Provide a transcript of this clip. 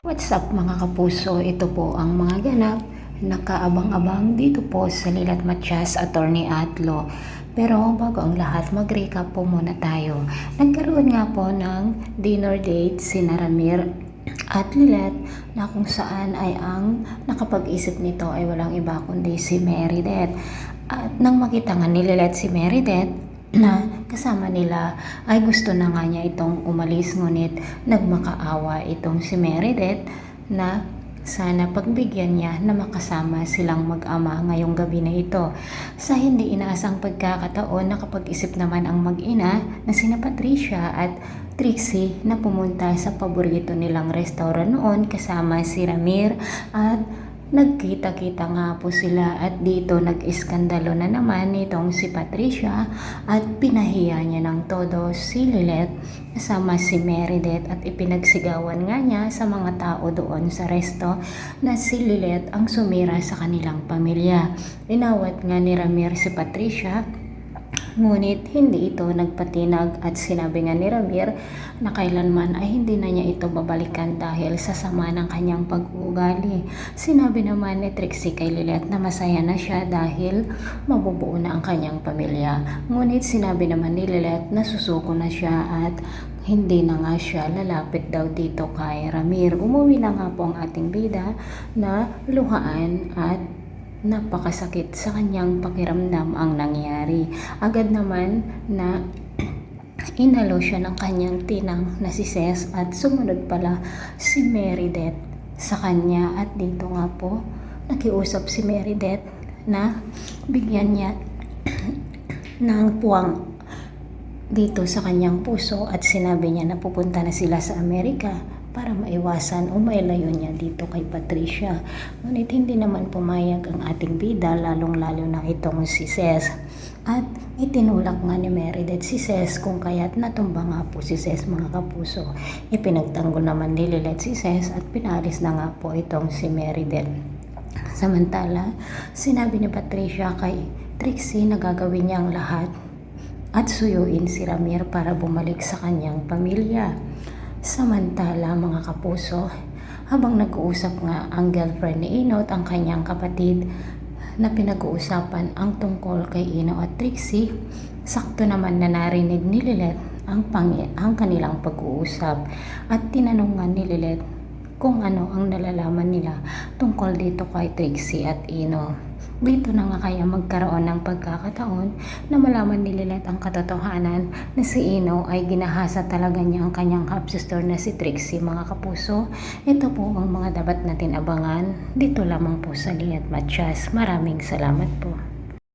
What's up mga kapuso? Ito po ang mga ganap nakaabang-abang dito po sa Lilat Matias Attorney Atlo. Pero bago ang lahat, mag-recap po muna tayo. Nagkaroon nga po ng dinner date si Naramir at Lilet na kung saan ay ang nakapag-isip nito ay walang iba kundi si Meredith. At nang makita nga ni Lilet si Meredith, na kasama nila ay gusto na nga niya itong umalis ngunit nagmakaawa itong si Meredith na sana pagbigyan niya na makasama silang mag-ama ngayong gabi na ito. Sa hindi inaasang pagkakataon nakapag-isip naman ang mag-ina na sina Patricia at Trixie na pumunta sa paborito nilang restaurant noon kasama si Ramir at Nagkita-kita nga po sila at dito nag-iskandalo na naman itong si Patricia at pinahiya niya ng todo si Lilet kasama si Meredith at ipinagsigawan nga niya sa mga tao doon sa resto na si Lilet ang sumira sa kanilang pamilya. Inawat nga ni Ramir si Patricia Ngunit hindi ito nagpatinag at sinabi nga ni Ramir na kailanman ay hindi na niya ito babalikan dahil sa sama ng kanyang pag-uugali. Sinabi naman ni Trixie kay Lilet na masaya na siya dahil mabubuo na ang kanyang pamilya. Ngunit sinabi naman ni Lilet na susuko na siya at hindi na nga siya lalapit daw dito kay Ramir. Umuwi na nga po ang ating bida na luhaan at napakasakit sa kanyang pakiramdam ang nangyari. Agad naman na inalo siya ng kanyang tinang na si Ces at sumunod pala si Meredith sa kanya at dito nga po nakiusap si Meredith na bigyan niya ng puwang dito sa kanyang puso at sinabi niya na pupunta na sila sa Amerika para maiwasan o mailayo niya dito kay Patricia. Ngunit hindi naman pumayag ang ating bida lalong-lalo na itong si Ces. At itinulak nga ni Meredith si Ces kung kaya't natumba nga po si Ces mga kapuso. Ipinagtanggol naman ni Lilet si Ces at pinalis na nga po itong si Meredith. Samantala, sinabi ni Patricia kay Trixie na gagawin niya ang lahat at suyuin si Ramir para bumalik sa kanyang pamilya. Samantala mga kapuso, habang nag-uusap nga ang girlfriend ni Ino at ang kanyang kapatid na pinag-uusapan ang tungkol kay Ino at Trixie, sakto naman na narinig ni Lilet ang, pangi ang kanilang pag-uusap at tinanong ni Lilet kung ano ang nalalaman nila tungkol dito kay Trixie at Ino. Dito na nga kaya magkaroon ng pagkakataon na malaman ni Lilet ang katotohanan na si Ino ay ginahasa talaga niya ang kanyang half-sister na si Trixie mga kapuso. Ito po ang mga dapat natin abangan dito lamang po sa Liat Matias. Maraming salamat po.